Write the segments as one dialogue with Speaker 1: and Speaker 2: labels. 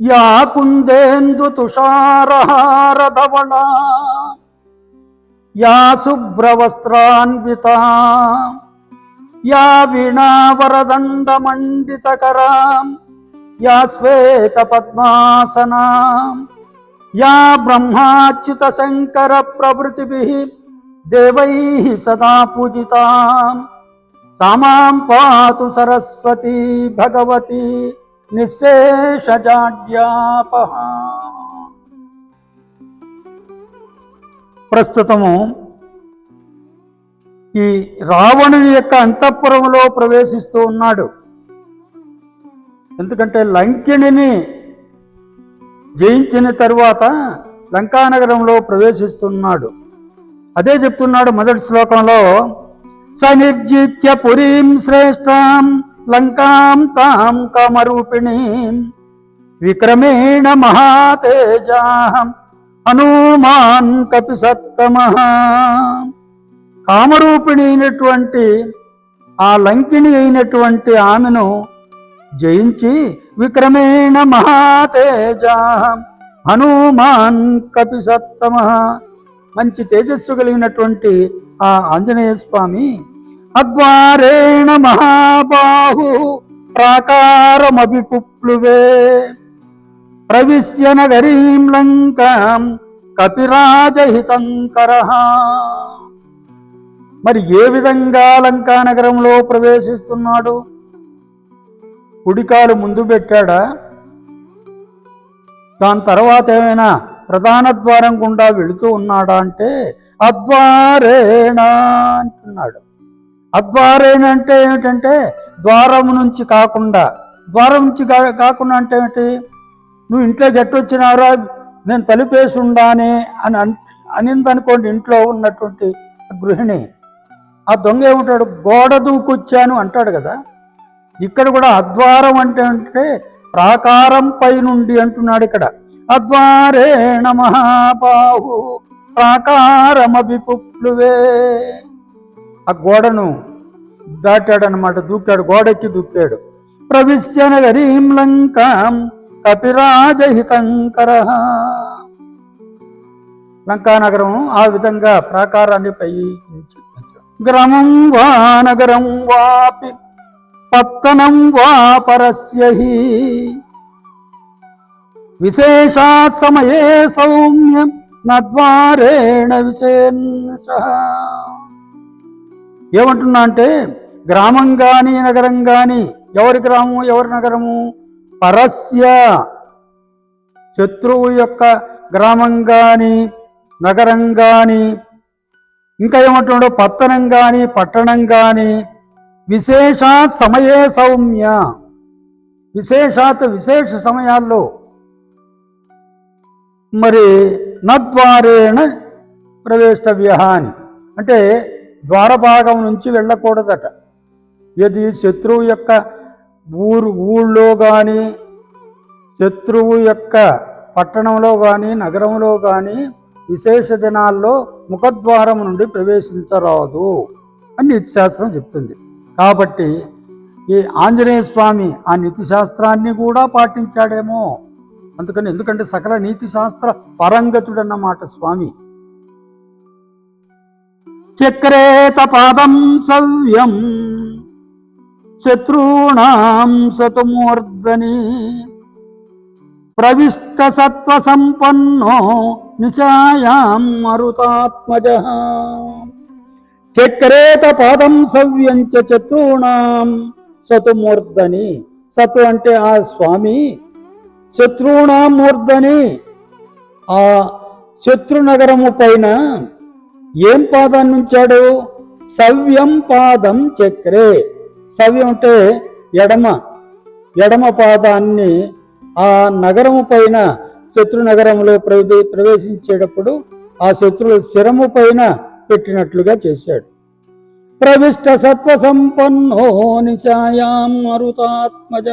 Speaker 1: Yeah కుందేందు తుషారహారధవళా యా శుభ్రవస్త్రాన్విత యా వీణావరదండమండితకరాం యా శ్వేత పద్మాసనా యా బ్రహ్మాచ్యుత శంకర ప్రభృతిభిः దేవై సదా పూజితాం. సామాం పాతు సరస్వతీ భగవతి నిశేషజాడ్యాపహ. ప్రస్తుతము ఈ రావణుని యొక్క అంతఃపురంలో ప్రవేశిస్తూ ఉన్నాడు. ఎందుకంటే లంకిణిని జయించిన తరువాత లంకానగరంలో ప్రవేశిస్తున్నాడు. అదే చెప్తున్నాడు మొదటి శ్లోకంలో సనిర్జిత్య పురీం శ్రేష్టాం లంకాం తాం కామరూపిణీం విక్రమేణ మహాతేజాం హనుమాన్ కపి సత్తమ కామరూపిణి అయినటువంటి ఆ లంకిణి అయినటువంటి ఆమెను జయించి విక్రమేణ మహాతేజ హనుమాన్ కపి సత్తమ మంచి తేజస్సు కలిగినటువంటి ఆ ఆంజనేయ స్వామి అద్వారేణ మహాబాహు ప్రాకారమభిపుప్లువే ప్రవిశ్య నగరీం లంకాం కపిరాజహితంకర. మరి ఏ విధంగా లంకా నగరంలో ప్రవేశిస్తున్నాడు? కుడికాలు ముందు పెట్టాడా? దాని తర్వాత ఏమైనా ప్రధాన ద్వారం గుండా వెళుతూ ఉన్నాడా అంటే అద్వారేణ అంటున్నాడు. అద్వారేణ అంటే ఏమిటంటే ద్వారం నుంచి కాకుండా. ద్వారం నుంచి కా- కాకుండా అంటే ఏమిటి? నువ్వు ఇంట్లో గట్టి వచ్చినారా నేను తలుపేసి ఉండాని అని అనిందనుకోండి ఇంట్లో ఉన్నటువంటి గృహిణి. ఆ దొంగ ఏమంటాడు? గోడ దూకొచ్చాను అంటాడు కదా. ఇక్కడ కూడా అద్వారం అంటే అంటే ప్రాకారం పైనుండి అంటున్నాడు ఇక్కడ. అద్వారేణ మహాబాహు ప్రాకారమభిపుప్లువే. ఆ గోడను దాటాడనమాట దూకాడు గోడెక్కి దూకాడు. ప్రవిశ్యన గరీం లంకాం కపిరాజహితంకర లంకానగరం ఆ విధంగా ప్రాకారాన్ని పై గ్రామం వా నగరం వాపి పత్తనం వా పరస్యహి. విశేషా సమయే సౌమ్యం నద్వారేణ విశేష. ఏమంటున్నా అంటే గ్రామం కానీ నగరం కానీ ఎవరి గ్రామం ఎవరి నగరము? పరస్య శత్రువు యొక్క గ్రామం కానీ నగరం కానీ ఇంకా ఏమంటున్నాడు పత్తనం కానీ పట్టణం కానీ విశేష సమయే సౌమ్య. విశేషాత్ విశేష సమయాల్లో. మరి నద్వారేణ ప్రవేశవ్య అని అంటే ద్వారభాగం నుంచి వెళ్ళకూడదట. ఇది శత్రువు యొక్క ఊరు ఊళ్ళో కానీ శత్రువు యొక్క పట్టణంలో కానీ నగరంలో కానీ విశేష దినాల్లో ముఖద్వారం నుండి ప్రవేశించరాదు అని నీతిశాస్త్రం చెప్తుంది. కాబట్టి ఈ ఆంజనేయ స్వామి ఆ నీతిశాస్త్రాన్ని కూడా పాటించాడేమో. అందుకని ఎందుకంటే సకల నీతిశాస్త్ర పరంగతుడన్నమాట స్వామి. చక్రేత పాదం సవ్యం. శత్రూణాం సతుమూర్ధని ప్రవిష్ట సత్వ సంపన్నో నిశాయాం మరుతాత్మజ చక్రేత పాదం సవ్యం చ సతుమూర్ధని సతు అంటే ఆ స్వామి శత్రువుణాం మూర్ధని. ఆ శత్రునగరము పైన ఏం పాదాన్ని ఉంచాడు? సవ్యం పాదం చక్రే. సవ్యం అంటే ఎడమ. ఎడమ పాదాన్ని ఆ నగరము పైన శత్రు నగరంలో ప్రవే ప్రవేశించేటప్పుడు ఆ శత్రువు శిరము పైన పెట్టినట్లుగా చేశాడు. ప్రవిష్ట సత్వ సంపన్నో నిశాయాం మరుతాత్మజ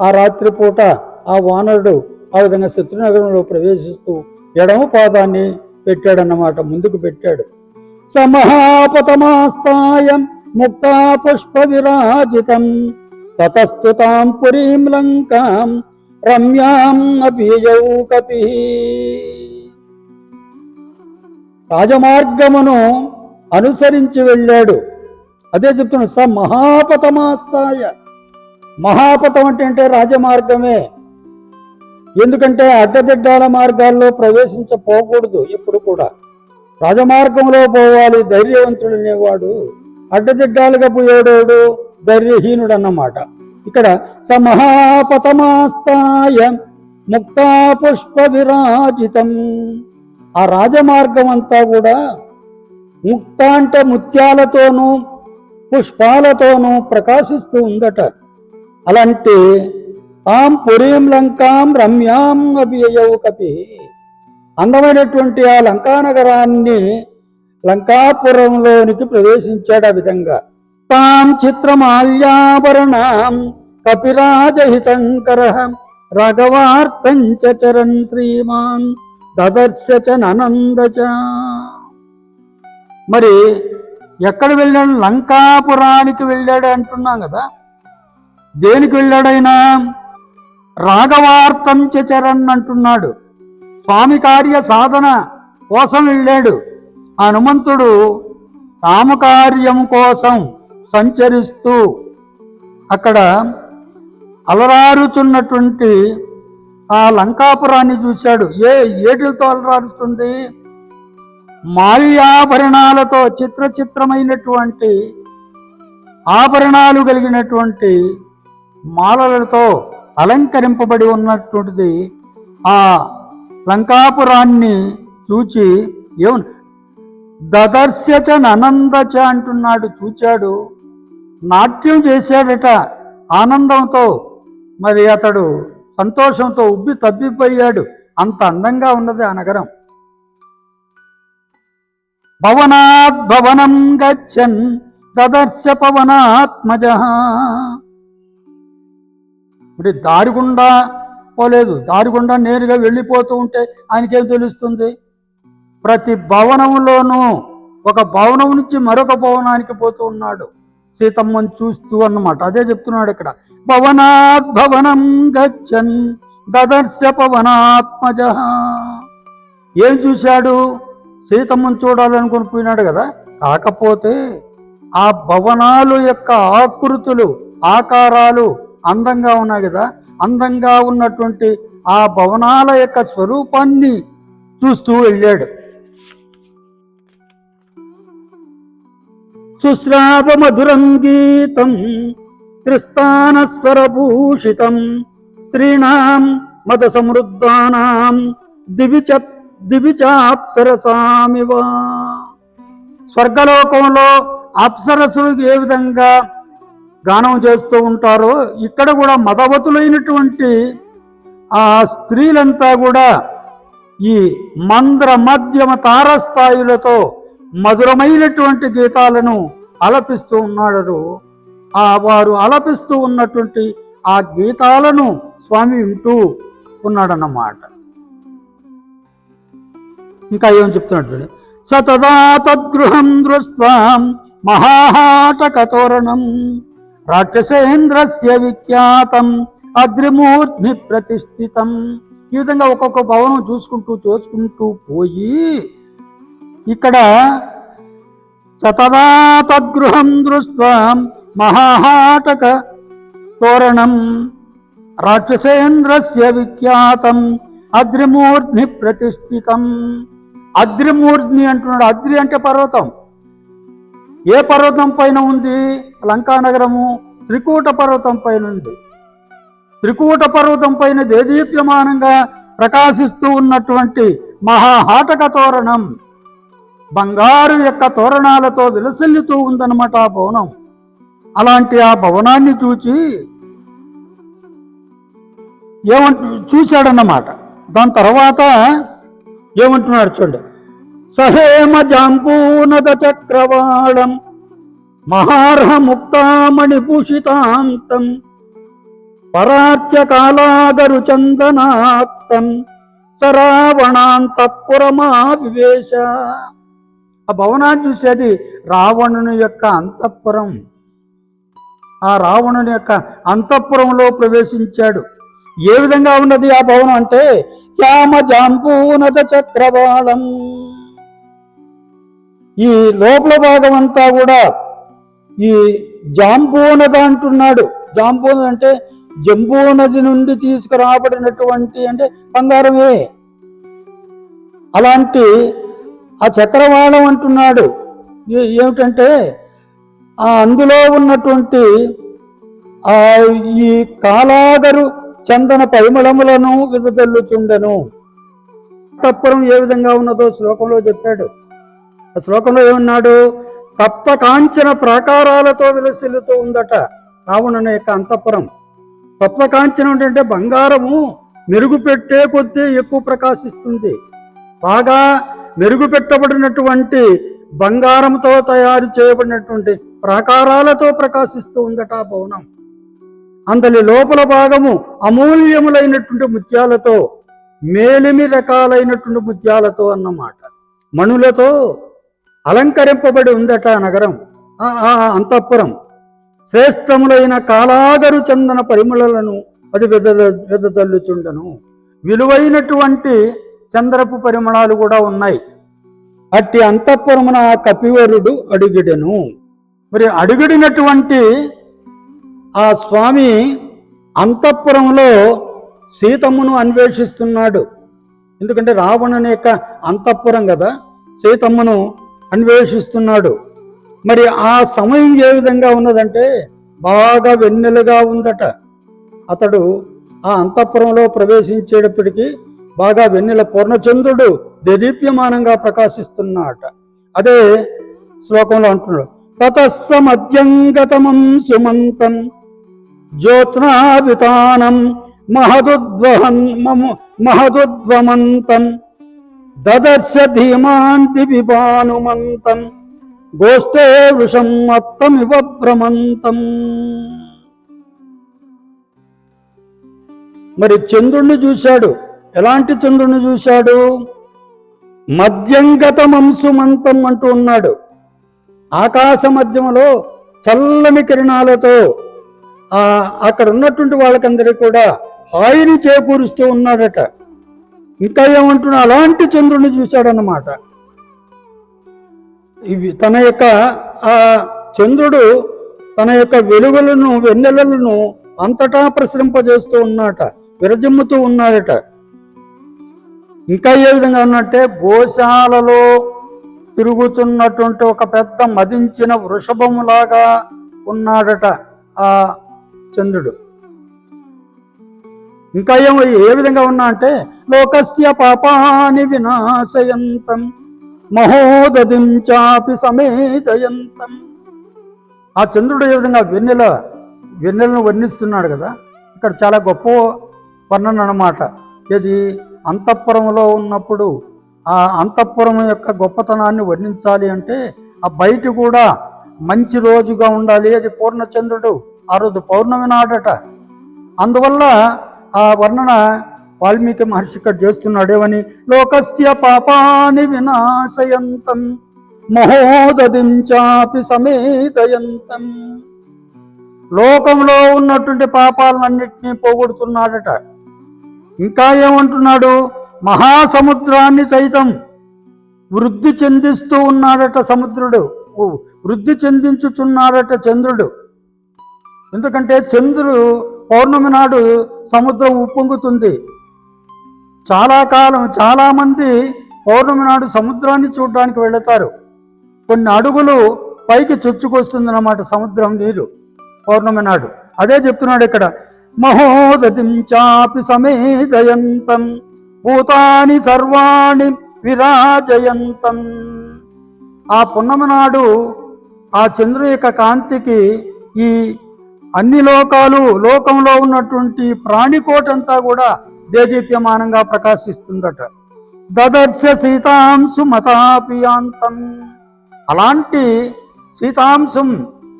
Speaker 1: ఆ రాత్రిపూట ఆ వానరుడు ఆ విధంగా శత్రునగరంలో ప్రవేశిస్తూ ఎడమ పాదాన్ని పెట్టాడన్నమాట ముందుకు పెట్టాడు. సమహాపతమాస్తాయం ముక్తా పుష్ప విరాజితం తతస్తు తాం పురీం లంకాం రమ్యాం అభియౌ కపి. రాజమార్గమును అనుసరించి వెళ్ళాడు. అదే చెప్తున్నాడు స మహాపతమాస్తాయ మహాపతం అంటే అంటే రాజమార్గమే. ఎందుకంటే అడ్డదిడ్డాల మార్గాల్లో ప్రవేశించపోకూడదు ఎప్పుడు కూడా. రాజమార్గంలో పోవాలి ధైర్యవంతుడు అనేవాడు అడ్డదిడ్డాలుగా పోయేడోడు ధైర్యహీనుడు అన్నమాట ఇక్కడ సమహాపతమాస్తాయ ముక్తా పుష్ప విరాజితం ఆ రాజమార్గం అంతా కూడా ముక్త అంటే ముత్యాలతోనూ పుష్పాలతోనూ ప్రకాశిస్తూ ఉందట. అలాంటి తాం పురీం లంకాం రమ్యాం అభియౌ కపి. అందమైనటువంటి ఆ లంకానగరాన్ని లంకాపురంలోనికి ప్రవేశించాడు ఆ విధంగా. తాం చిత్రమాల్యాభరణాం కపిరాజహితంకర రాఘవార్థం చరణ్ శ్రీమాన్ దదర్శ చ ననంద చ మరి ఎక్కడ వెళ్ళాడు? లంకాపురానికి వెళ్ళాడు అంటున్నాం కదా. దేనికి వెళ్ళాడైనా? రాఘవార్థం చరణ్ అంటున్నాడు. స్వామి కార్య సాధన కోసం వెళ్ళాడు. ఆ హనుమంతుడు రామకార్యం కోసం సంచరిస్తూ అక్కడ అలరారుచున్నటువంటి ఆ లంకాపురాన్ని చూశాడు. ఏ ఏటితో అలరారుస్తుంది? మాల్యాభరణాలతో చిత్ర చిత్రమైనటువంటి ఆభరణాలు కలిగినటువంటి మాలలతో అలంకరింపబడి ఉన్నటువంటిది ఆ లంకాపురాన్ని చూచి ఏమన్ దదర్శచ ననందచ అంటున్నాడు. చూచాడు. నాట్యం చేశాడట ఆనందంతో. మరి అతడు సంతోషంతో ఉబ్బి తబ్బిపోయాడు. అంత అందంగా ఉన్నది ఆ నగరం. భవనాద్భవనం గచ్చన్ దదర్శ పవనాత్మజ ఇప్పుడు దారి గుండా పోలేదు. దారి గుండా నేరుగా వెళ్ళిపోతూ ఉంటే ఆయనకేం తెలుస్తుంది? ప్రతి భవనంలోనూ ఒక భవనం నుంచి మరొక భవనానికి పోతూ ఉన్నాడు. సీతమ్మని చూస్తూ అన్నమాట. అదే చెప్తున్నాడు ఇక్కడ. భవనాత్ భవనం గచ్చన్ దదర్శ పవనాత్మజ ఏం చూశాడు? సీతమ్మను చూడాలనుకుని పోయినాడు కదా. కాకపోతే ఆ భవనాలు యొక్క ఆకృతులు ఆకారాలు అందంగా ఉన్నాయి కదా? అందంగా ఉన్నటువంటి ఆ భవనాల యొక్క స్వరూపాన్ని చూస్తూ వెళ్ళాడు. సుశ్రావ మధురం గీతం త్రిస్థానస్వరభూషితం స్త్రీణాం మత సమృద్ధానాం దివిచ దివిచాప్సరసామివ. స్వర్గలోకంలో అప్సరసులు ఏ విధంగా గానం చేస్తూ ఉంటారో ఇక్కడ కూడా మదవతులైనటువంటి ఆ స్త్రీలంతా కూడా ఈ మంద్ర మధ్యమ తారస్థాయిలతో మధురమైనటువంటి గీతాలను అలపిస్తూ ఉన్నాడు ఆ వారు అలపిస్తూ ఉన్నటువంటి ఆ గీతాలను స్వామి వింటూ ఉన్నాడన్నమాట. ఇంకా ఏం చెప్తున్నాడు సతదా తద్గృహం దృష్ట్వా మహాహాటక తోరణం రాక్షసేంద్రస్య విఖ్యాతం అగ్రిమూర్ధ్ని ప్రతిష్ఠితం. ఈ విధంగా ఒక్కొక్క భవనం చూసుకుంటూ చూసుకుంటూ పోయి ఇక్కడ సతదా తద్గృహం దృష్ట్వా మహాహాటక తోరణం. రాక్షసేంద్రస్య విఖ్యాతం అద్రిమూర్ధ్ని ప్రతిష్ఠితం. అద్రిమూర్ధ్ని అంటున్నాడు. అద్రి అంటే పర్వతం. ఏ పర్వతం పైన ఉంది? లంకా నగరము త్రికూట పర్వతం పైన ఉంది. త్రికూట పర్వతం పైన దేదీప్యమానంగా ప్రకాశిస్తూ ఉన్నటువంటి మహాహాటక తోరణం బంగారు యొక్క తోరణాలతో విలసిల్లుతూ ఉందన్నమాట ఆ భవనం. అలాంటి ఆ భవనాన్ని చూచి ఏమంటు చూశాడన్నమాట. దాని తర్వాత ఏమంటున్నాడు చూడండి. సహేమ జాంబూనద చక్రవాళం మహార్హ ముక్తామణి భూషితాంతం పరార్చ్య చందనాక్తం సరావణాంతఃపురమా వివేశ ఆ భవనాన్ని చూసేది రావణుని యొక్క అంతఃపురం. ఆ రావణుని యొక్క అంతఃపురంలో ప్రవేశించాడు. ఏ విధంగా ఉన్నది ఆ భవనం అంటే శ్యామ జాంబూనద చక్రవాళం. ఈ లోపల భాగం అంతా కూడా ఈ జాంబూనద అంటున్నాడు. జాంబూనద అంటే జంబూ నది నుండి తీసుకురాబడినటువంటి అంటే బంగారమే అలాంటి ఆ చక్రవాళం అంటున్నాడు. ఏమిటంటే ఆ అందులో ఉన్నటువంటి ఆ ఈ కాలాగరు చందన పరిమళములను విదదల్లుచుండెను తత్పరం ఏ విధంగా ఉన్నదో శ్లోకంలో చెప్పాడు. ఆ శ్లోకంలో ఏమన్నాడు? తప్త కాంచన ప్రాకారాలతో విలసిల్లుతూ ఉందట రావణుని యొక్క అంతఃపురం. తప్త కాంచనం అంటే బంగారము మెరుగు పెట్టే కొద్దీ ఎక్కువ ప్రకాశిస్తుంది. బాగా మెరుగు పెట్టబడినటువంటి బంగారంతో తయారు చేయబడినటువంటి ప్రాకారాలతో ప్రకాశిస్తూ ఉందట ఆ భవనం. అందలి లోపల భాగము అమూల్యములైనటువంటి ముత్యాలతో మేలిమి రకాలైనటువంటి ముత్యాలతో అన్నమాట. మణులతో అలంకరింపబడి ఉందట నగరం. ఆ అంతఃపురం. శ్రేష్టములైన కాలాగరు చందన పరిమళలను అది వెద వెదజల్లుచుండను విలువైనటువంటి చంద్రపు పరిమళాలు కూడా ఉన్నాయి. అట్టి అంతఃపురమున ఆ కపివరుడు అడుగిడెను. మరి అడుగుడినటువంటి ఆ స్వామి అంతఃపురంలో సీతమ్మను అన్వేషిస్తున్నాడు. ఎందుకంటే రావణుని యొక్క అంతఃపురం కదా సీతమ్మను అన్వేషిస్తున్నాడు. మరి ఆ సమయం ఏ విధంగా ఉన్నదంటే బాగా వెన్నెలుగా ఉందట. అతడు ఆ అంతఃపురంలో ప్రవేశించేటప్పటికీ బాగా వెన్నెల పూర్ణచంద్రుడు దేదీప్యమానంగా ప్రకాశిస్తున్నాడట. అదే శ్లోకంలో అంటున్నాడు. తతస్స మధ్యంగతమం సుమంతం జ్యోత్స్నావితానం మహదుద్వహన్ మహదుద్వమంతం దదర్శ ధీమాంతి విభానుమంతం గోష్ఠే వృషం మత్తమివ భ్రమంతం మరి చంద్రుణ్ణి చూశాడు. ఎలాంటి చంద్రుణ్ణి చూశాడు? మధ్యంగతమంసుమంతం అంటూ ఉన్నాడు. ఆకాశ మధ్యములో చల్లని కిరణాలతో అక్కడ ఉన్నటువంటి వాళ్ళకందరికీ కూడా హాయిని చేకూరుస్తూ ఉన్నాడట. ఇంకా ఏమంటున్నా? అలాంటి చంద్రుని చూశాడనమాట ఇవి తన యొక్క ఆ చంద్రుడు తన యొక్క వెలుగులను వెన్నెలలను అంతటా ప్రసరింపజేస్తూ ఉన్నాడట. విరజిమ్ముతూ ఉన్నాడట. ఇంకా ఏ విధంగా ఉన్నట్టే గోశాలలో తిరుగుతున్నటువంటి ఒక పెద్ద మదించిన వృషభములాగా ఉన్నాడట ఆ చంద్రుడు. ఇంకా ఏమో ఏ విధంగా ఉన్నా అంటే లోకస్య పాపాని వినాశయంతం మహోదధిం చాపి సమేదయంతం. ఆ చంద్రుడు ఏ విధంగా వెన్నెల వెన్నెలను వర్ణిస్తున్నాడు కదా ఇక్కడ చాలా గొప్ప వర్ణన అన్నమాట. ఇది అంతఃపురంలో ఉన్నప్పుడు ఆ అంతఃపురం యొక్క గొప్పతనాన్ని వర్ణించాలి అంటే ఆ బయట కూడా మంచి రోజుగా ఉండాలి. అది పూర్ణచంద్రుడు ఆ రోజు పౌర్ణమి నాడట. అందువల్ల ఆ వర్ణన వాల్మీకి మహర్షి ఇక్కడ చేస్తున్నాడేమని లోకస్య పాపాని వినాశయంతం మహోదధించాపి సమేదయంతం. లోకంలో ఉన్నటువంటి పాపాలన్నింటినీ పోగొడుతున్నాడట. ఇంకా ఏమంటున్నాడు? మహాసముద్రాన్ని సైతం వృద్ధి చెందిస్తూ ఉన్నాడట సముద్రుడు. వృద్ధి చెందించుచున్నాడట చంద్రుడు. ఎందుకంటే చంద్రుడు పౌర్ణమి నాడు సముద్రం ఉప్పొంగుతుంది. చాలా కాలం చాలామంది పౌర్ణమి నాడు సముద్రాన్ని చూడడానికి వెళతారు. కొన్ని అడుగులు పైకి చొచ్చుకొస్తుందన్నమాట సముద్రం నీరు పౌర్ణమి నాడు. అదే చెప్తున్నాడు ఇక్కడ మహోదతిం చాపి సమేదయంతం భూతాని సర్వాణి విరాజయంతం. ఆ పున్నమి నాడు ఆ చంద్రుని యొక్క కాంతికి ఈ అన్ని లోకాలు లోకంలో ఉన్నటువంటి ప్రాణికోటంతా కూడా దేదీప్యమానంగా ప్రకాశిస్తుందట. దదర్శ సీతాంశు మతాపియాంతం అలాంటి సీతాంశం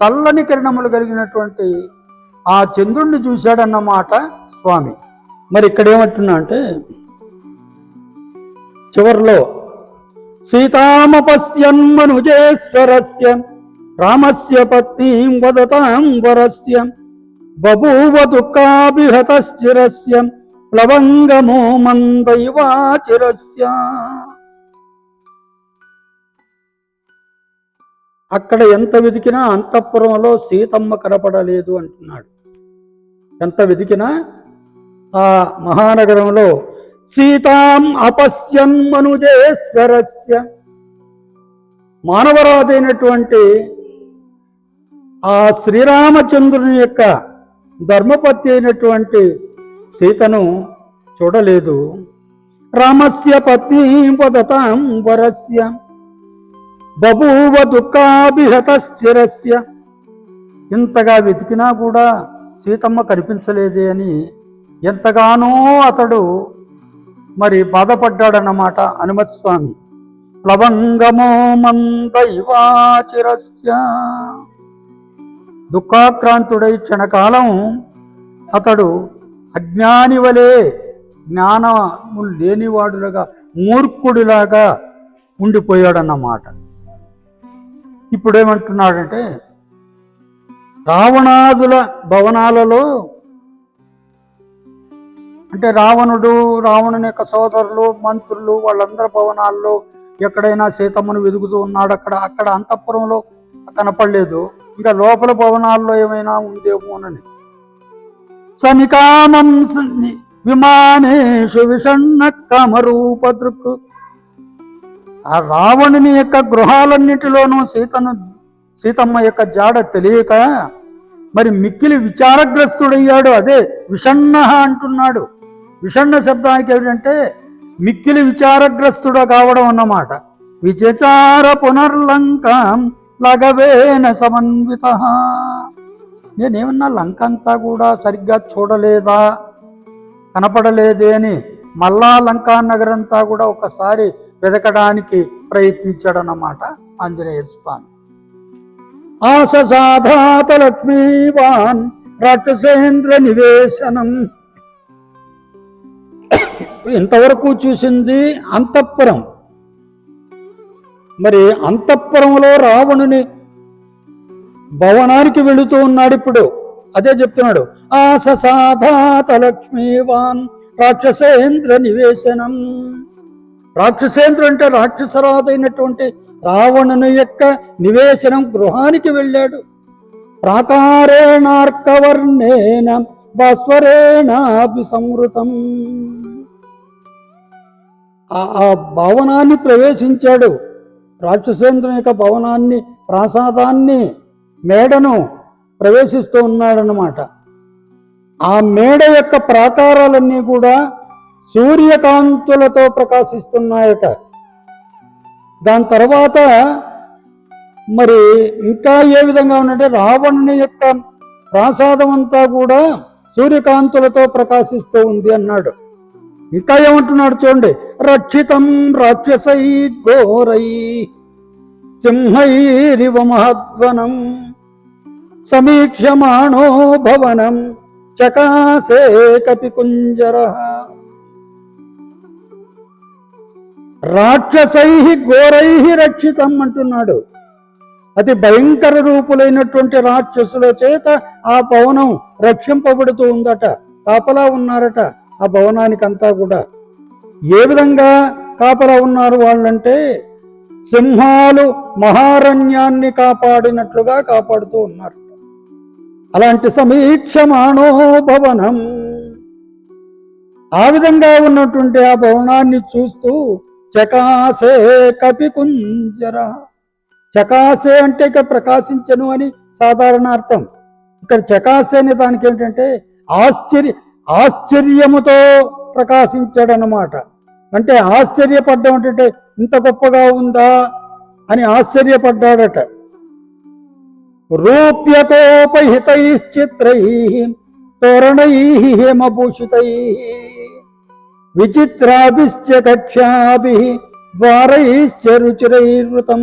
Speaker 1: చల్లని కిరణములు కలిగినటువంటి ఆ చంద్రుణ్ణి చూశాడన్నమాట స్వామి. మరి ఇక్కడ ఏమంటున్నా అంటే చివరిలో సీతామపశ్యన్మనుజేశ్వరస్య రామస్య పత్నీం వదతాం వరస్య బభూవ దుఃఖాభిహతశ్చిరస్య ప్లవంగమో మందైవాచిరస్య. అక్కడ ఎంత వెతికినా అంతఃపురంలో సీతమ్మ కనపడలేదు అంటున్నాడు. ఎంత వెతికినా ఆ మహానగరంలో సీతాం అపశ్యన్ మనుజేశ్వరస్య మానవరాజైనటువంటి ఆ శ్రీరామచంద్రుని యొక్క ధర్మపతి అయినటువంటి సీతను చూడలేదు. రామస్య పత్ని పదతాం వరస్య. బభూవ దుఃఖాభిహతశ్చిరస్య. ఇంతగా వెతికినా కూడా సీతమ్మ కనిపించలేదే అని ఎంతగానో అతడు మరి బాధపడ్డాడన్నమాట హనుమత్ స్వామి ప్లవంగమో మందైవాచిరస్య దుఃఖాక్రాంతుడై క్షణకాలం అతడు అజ్ఞాని వలె జ్ఞానము లేనివాడులాగా మూర్ఖుడిలాగా ఉండిపోయాడన్నమాట. ఇప్పుడేమంటున్నాడంటే రావణాదుల భవనాలలో అంటే రావణుడు రావణుని యొక్క సోదరులు మంత్రులు వాళ్ళందరి భవనాల్లో ఎక్కడైనా సీతమ్మను వెతుకుతూ ఉన్నాడు అక్కడ అక్కడ అంతఃపురంలో కనపడలేదు. ఇంకా లోపల భవనాల్లో ఏమైనా ఉందేమోనని సనికామం సన్ని- విమానేషు విషణ్ణ కమరూపదృక్ ఆ రావణుని యొక్క గృహాలన్నిటిలోనూ సీతను సీతమ్మ యొక్క జాడ తెలియక మరి మిక్కిలి విచారగ్రస్తుడయ్యాడు. అదే విషన్న అంటున్నాడు. విషన్న శబ్దానికి ఏమిటంటే మిక్కిలి విచారగ్రస్తుడు కావడం అన్నమాట. విచచార పునర్లంకం లగవేన సమన్విత. నేనేమన్నా లంక అంతా కూడా సరిగ్గా చూడలేదా? కనపడలేదే అని మళ్ళా లంకా నగరంతా కూడా ఒకసారి వెతకడానికి ప్రయత్నించాడన్నమాట ఆంజనేయ స్వామి. ఆససాధాత లక్ష్మీవాన్ రాక్షసేంద్ర నివేశనం. ఇంతవరకు చూసింది అంతఃపురం. మరి అంతఃపురంలో రావణుని భవనానికి వెళుతూ ఉన్నాడు ఇప్పుడు. అదే చెప్తున్నాడు. ఆససాధాత లక్ష్మీవాన్ రాక్షసేంద్ర నివేశనం. రాక్షసేంద్రుడు అంటే రాక్షసరాదైనటువంటి రావణుని యొక్క నివేశనం గృహానికి వెళ్ళాడు. ప్రాకారేణార్కవర్ణేన భాస్వరేణాభి సంవృతం ఆ ఆ భవనాన్ని ప్రవేశించాడు. రాక్షసేంద్రుని యొక్క భవనాన్ని ప్రాసాదాన్ని మేడను ప్రవేశిస్తూ ఉన్నాడనమాట ఆ మేడ యొక్క ప్రాకారాలన్నీ కూడా సూర్యకాంతులతో ప్రకాశిస్తున్నాయట. దాని తర్వాత మరి ఇంకా ఏ విధంగా ఉందంటే రావణుని యొక్క ప్రాసాదం అంతా కూడా సూర్యకాంతులతో ప్రకాశిస్తూ ఉంది అన్నాడు. ఇంకా ఏమంటున్నాడు చూడండి రక్షితం రాక్షసై ఘోరై సింహైరివ మహద్వనం సమీక్షమాణో భవనం చకాసే కపి కుంజర రాక్షసై ఘోరై రక్షితం అంటున్నాడు. అతి భయంకర రూపులైనటువంటి రాక్షసుల చేత ఆ భవనం రక్షింపబడుతూ ఉందట కాపలా ఉన్నారట. ఆ భవనానికంతా కూడా. ఏ విధంగా కాపలా ఉన్నారు వాళ్ళంటే సింహాలు మహారణ్యాన్ని కాపాడినట్లుగా కాపాడుతూ ఉన్నారు. అలాంటి సమీక్షమాణో భవనం. ఆ విధంగా ఉన్నటువంటి ఆ భవనాన్ని చూస్తూ చకాసే కపికుంజర చకాసే అంటే ఇక ప్రకాశించను అని సాధారణ అర్థం. ఇక్కడ చకాసే అనే దానికి ఏంటంటే ఆశ్చర్య ఆశ్చర్యముతో ప్రకాశించాడనమాట అంటే ఆశ్చర్యపడ్డం అంటే ఇంత గొప్పగా ఉందా అని ఆశ్చర్యపడ్డాడట. రూప్యతోపహితైశ్చిత్రై తోరణై హేమభూషితై విచిత్రాభిశ్చ కక్ష్యాభి ద్వారైశ్చ రుచిరైవృతం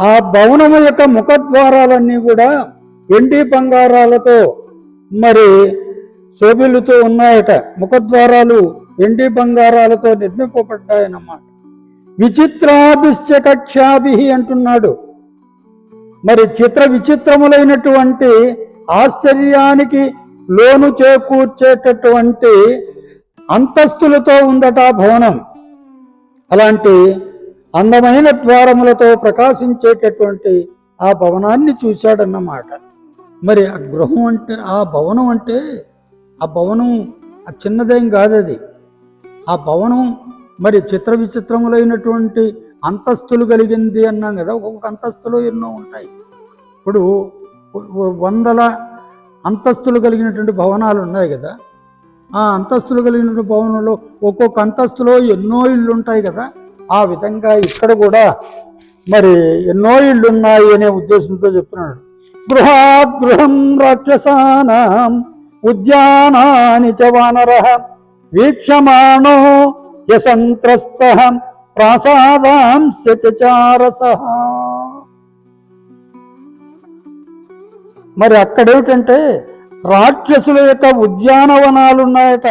Speaker 1: ఆ భవనము యొక్క ముఖద్వారాలన్నీ కూడా వెండి బంగారాలతో మరి శోభిల్లుతూ ఉన్నాయట. ముఖద్వారాలు వెండి బంగారాలతో నిర్మింపబడ్డాయన్నమాట. విచిత్రాభిశ్చ కక్ష్యాభి అంటున్నాడు. మరి చిత్ర విచిత్రములైనటువంటి ఆశ్చర్యానికి లోను చేకూర్చేటటువంటి అంతస్తులతో ఉందట భవనం. అలాంటి అందమైన ద్వారములతో ప్రకాశించేటటువంటి ఆ భవనాన్ని చూశాడన్నమాట. మరి ఆ గృహం అంటే ఆ భవనం అంటే ఆ భవనం ఆ చిన్నదేం కాదు అది ఆ భవనం మరి చిత్ర విచిత్రములైనటువంటి అంతస్తులు కలిగింది అన్నాం కదా ఒక్కొక్క అంతస్తులో ఎన్నో ఉంటాయి. ఇప్పుడు వందల అంతస్తులు కలిగినటువంటి భవనాలు ఉన్నాయి కదా ఆ అంతస్తులు కలిగినటువంటి భవనంలో ఒక్కొక్క అంతస్తులో ఎన్నో ఇళ్ళు ఉంటాయి కదా ఆ విధంగా ఇక్కడ కూడా మరి ఎన్నో ఇళ్ళు ఉన్నాయి అనే ఉద్దేశంతో చెప్తున్నాడు. గృహాత్ గృహం రాక్షసానాం ఉద్యానాని చ వానర. వీక్షమాణో యసంత్రస్త. ప్రాసాదాంశ చారస. మరి అక్కడేమిటంటే రాక్షసుల యొక్క ఉద్యానవనాలున్నాయట.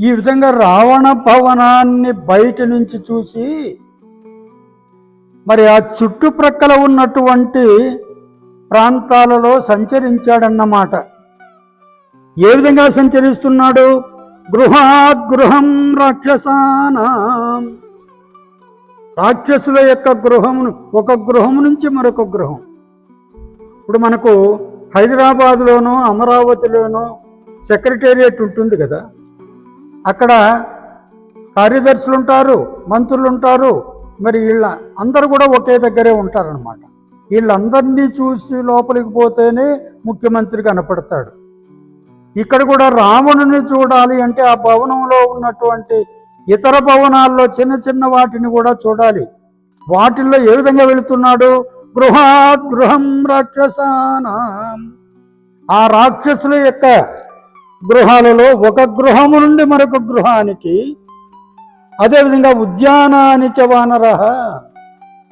Speaker 1: ఈ విధంగా రావణ భవనాన్ని బయట నుంచి చూసి మరి ఆ చుట్టుప్రక్కల ఉన్నటువంటి ప్రాంతాలలో సంచరించాడన్నమాట. ఏ విధంగా సంచరిస్తున్నాడు? గృహాత్ గృహం రాక్షసానాం. రాక్షసుల యొక్క గృహమును ఒక గృహం నుంచి మరొక గృహం. ఇప్పుడు మనకు హైదరాబాద్లోనూ అమరావతిలోనూ సెక్రటేరియట్ ఉంటుంది కదా. అక్కడ కార్యదర్శులు ఉంటారు మంత్రులు ఉంటారు మరి వీళ్ళ అందరూ కూడా ఒకే దగ్గరే ఉంటారనమాట వీళ్ళందరినీ చూసి లోపలికి పోతేనే ముఖ్యమంత్రి కనపడతాడు. ఇక్కడ కూడా రావణుని చూడాలి అంటే ఆ భవనంలో ఉన్నటువంటి ఇతర భవనాల్లో చిన్న చిన్న వాటిని కూడా చూడాలి. వాటిల్లో ఏ విధంగా వెళుతున్నాడు? గృహాత్ గృహం రాక్షసానాం. ఆ రాక్షసుల యొక్క గృహాలలో ఒక గృహము నుండి మరొక గృహానికి అదేవిధంగా ఉద్యానాని చ వానరః.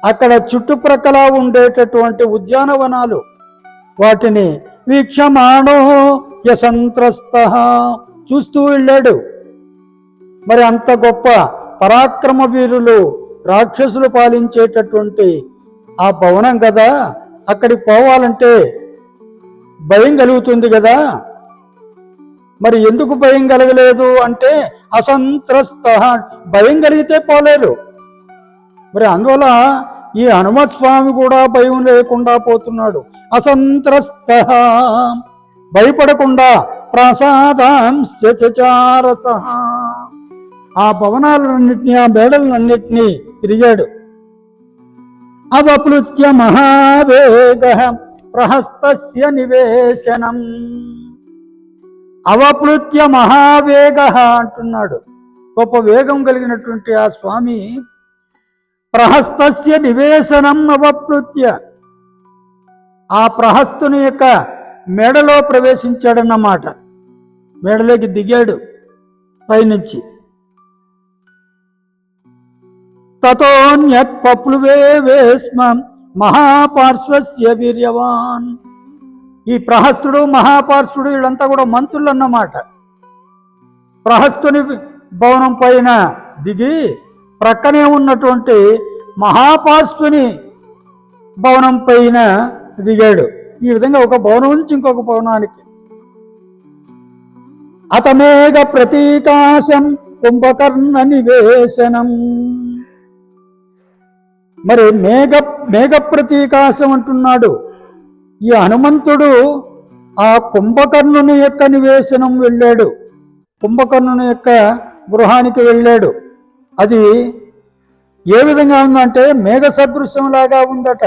Speaker 1: అక్కడ చుట్టుప్రక్కల ఉండేటటువంటి ఉద్యానవనాలు. వాటిని వీక్షమాణో యసంత్రస్త చూస్తూ వెళ్ళాడు. మరి అంత గొప్ప పరాక్రమ వీరులు రాక్షసులు పాలించేటటువంటి ఆ భవనం కదా అక్కడికి పోవాలంటే భయం కలుగుతుంది కదా మరి ఎందుకు భయం కలగలేదు అంటే అసంత్రస్త. భయం కలిగితే పోలేరు మరి అందువల్ల ఈ హనుమత్ స్వామి కూడా భయం లేకుండా పోతున్నాడు. అసంత్రస్త. భయపడకుండా ప్రసాదాంశారస ఆ భవనాలన్నింటినీ ఆ మేడలన్నింటినీ తిరిగాడు. అవప్లుత్య మహావేగ ప్రహస్త నివేశనం. అవప్లుత్య మహావేగ అంటున్నాడు. గొప్ప వేగం కలిగినటువంటి ఆ స్వామి ప్రహస్తస్య నివేశనం అవప్లుత్య ఆ ప్రహస్తుని యొక్క మెడలో ప్రవేశించాడన్నమాట. మెడలోకి దిగాడు పైనుంచి. తతోన్యత్ పప్లువే వేస్మ మహాపార్శ్వస్య వీర్యవాన్. ఈ ప్రహస్తుడు మహాపార్శ్వుడు వీళ్ళంతా కూడా మంత్రులు అన్నమాట ప్రహస్తుని భవనం పైన దిగి ప్రక్కనే ఉన్నటువంటి మహాపార్శ్వుని భవనం పైన దిగాడు. ఈ విధంగా ఒక భవనం నుంచి ఇంకొక భవనానికి. అతమేఘ ప్రతీకాశం కుంభకర్ణ నివేశనం. మరి మేఘ మేఘ ప్రతీకాశం అంటున్నాడు. ఈ హనుమంతుడు ఆ కుంభకర్ణుని యొక్క నివేశనం వెళ్ళాడు. కుంభకర్ణుని యొక్క గృహానికి వెళ్ళాడు. అది ఏ విధంగా ఉందంటే మేఘ సదృశ్యంలాగా ఉందట.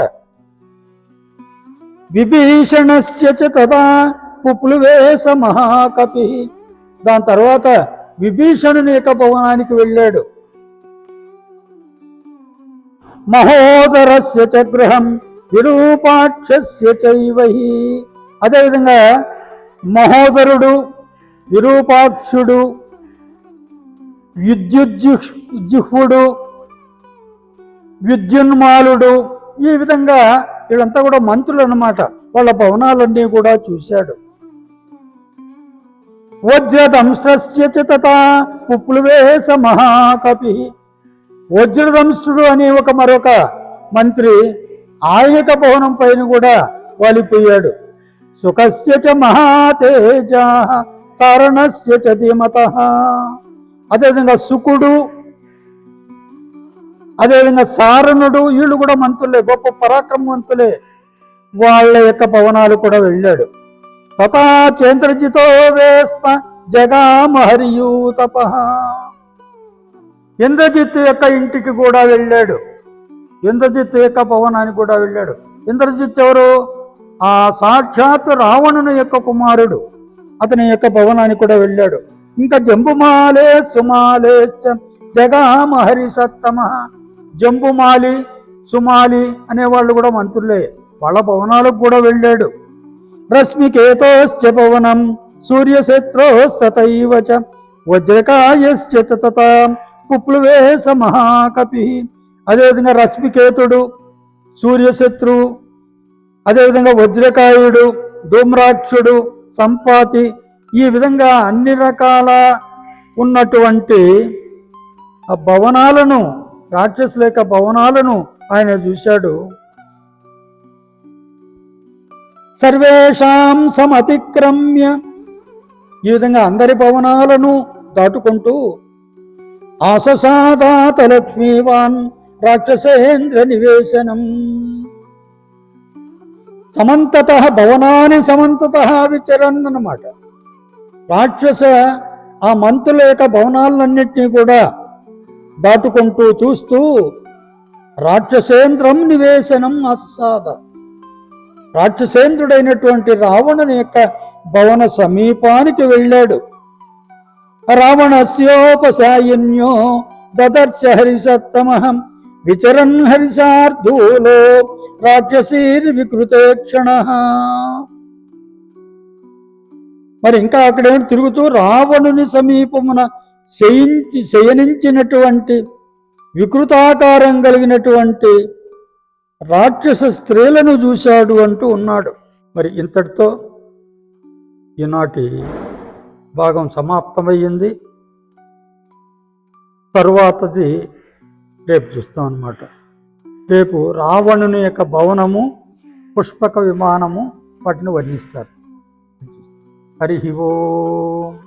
Speaker 1: విభీషణస్య తదా పుప్లువేశ మహాకపి. దాని తర్వాత విభీషణుని యొక్క భవనానికి వెళ్ళాడు. మహోదరస్య చ గృహం విరూపాక్షస్య చైవహి. అదేవిధంగా మహోదరుడు విరూపాక్షుడు విద్యుజ్జుహుడు విద్యున్మాలుడు ఈ విధంగా వీళ్ళంతా కూడా మంత్రులు అన్నమాట వాళ్ళ భవనాలన్నీ కూడా చూశాడు. వజ్రదంశ్రస్య చ తథా పుప్లువేశ మహాకపి. వజ్రదంష్టుడు అనే ఒక మరొక మంత్రి ఆయనక భవనం పైన కూడా వాలిపోయాడు. సుఖస్య చ మహాతేజ సారణస్య చ ధీమత. అదేవిధంగా సుకుడు అదేవిధంగా సారణుడు వీళ్ళు కూడా మంతులే గొప్ప పరాక్రమవంతులే. వాళ్ళ యొక్క భవనాలు కూడా వెళ్ళాడు. తథా చేంద్రజితో వేస్మ జగామహరియూతప. ఇంద్రజిత్తు యొక్క ఇంటికి కూడా వెళ్ళాడు. ఇంద్రజిత్ యొక్క భవనానికి కూడా వెళ్ళాడు. ఇంద్రజిత్ ఎవరు? ఆ సాక్షాత్ రావణుని యొక్క కుమారుడు. అతని యొక్క భవనానికి కూడా వెళ్ళాడు. ఇంకా జంబుమాలే సుమాలే జగామహరి సత్తమ. జంబుమాలి సుమాలి అనేవాళ్ళు కూడా మంత్రులే. వాళ్ళ భవనాలకు కూడా వెళ్ళాడు. రశ్మికేతోశ్చ భవనం సూర్యశత్రోస్తైవ చ వజ్రకాయశ్చ తత పుప్లువేశ మహాకపి. అదేవిధంగా రశ్మికేతుడు సూర్యశత్రు అదేవిధంగా వజ్రకాయుడు ధూమ్రాక్షుడు సంపాతి ఈ విధంగా అన్ని రకాల ఉన్నటువంటి ఆ భవనాలను రాక్షసుల యొక్క భవనాలను ఆయన చూశాడు. సర్వేషాం సమతిక్రమ్య ఈ విధంగా అందరి భవనాలను దాటుకుంటూ ఆససాదాత లక్ష్మీవాన్ రాక్షసేంద్ర నివేశనం. సమంతత భవనాన్ని సమంతత విచరన్ అన్నమాట రాక్షస ఆ మంతుల యొక్క భవనాలన్నింటినీ కూడా దాటుకుంటూ చూస్తూ రాక్షసేంద్రం నివేశనం అసాద రాక్షసేంద్రుడైనటువంటి రావణుని యొక్క భవన సమీపానికి వెళ్ళాడు. రావణస్యోపసాయిన్యో దదర్శ హరిసత్తమహం విచరన్ హరిశార్దూలో రాక్షసీర్ వికృతే క్షణ మరి ఇంకా అక్కడేమో తిరుగుతూ రావణుని సమీపమున శయించి శయనించినటువంటి వికృతాకారం కలిగినటువంటి రాక్షస స్త్రీలను చూశాడు అంటూ ఉన్నాడు. మరి ఇంతటితో ఈనాటి భాగం సమాప్తమయ్యింది. తరువాతది రేపు చూస్తాం అనమాట రేపు రావణుని యొక్క భవనము పుష్పక విమానము వాటిని వర్ణిస్తారు. హరి ఓం.